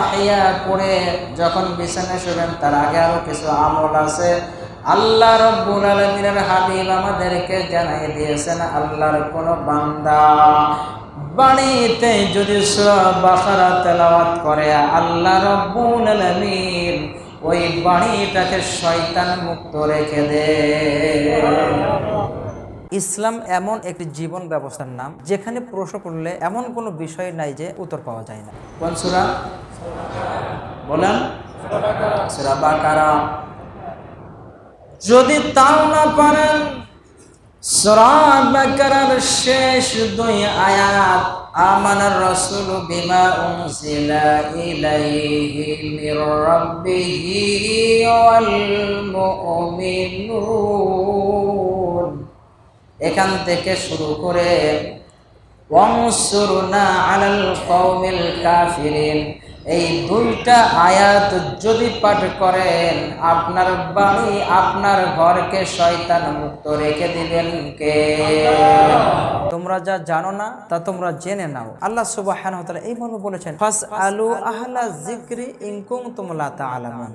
আহিয়া পড়ে যখন বিছানায় শোবেন, তার আগে কিছু আমল আছে। আমাদেরকে জানাই দিয়েছেন, আল্লাহর কোন বান্দা যদি তেলাওয়াত করে, আল্লাহ রব্বুল আলামিন ওই বাড়িটাকে শয়তান মুক্ত রেখে দেয় ইসলাম এমন একটি জীবন ব্যবস্থার নাম, যেখানে প্রশ্ন করলে এমন কোনো বিষয় নাই যে উত্তর পাওয়া যায় না। সুরা? যদি তাও না পারেন শেষ দুই আয়াত, আমানার রাসূলু ওয়াল মুমিনুন। এখান থেকে শুরু করে কাফিরিন, এই দুইটা আয়াত যদি পাঠ করেন, আপনার বাড়ি আপনার ঘরকে শয়তান মুক্ত রেখে দিবেন কে? তোমরা যা জানো না, তা তোমরা জেনে নাও। আল্লাহ তাআলা এই মর্মে বলেছেন ফাস আলু আহলা জিক্রি ইন কুনতুম লা তাআলামুন।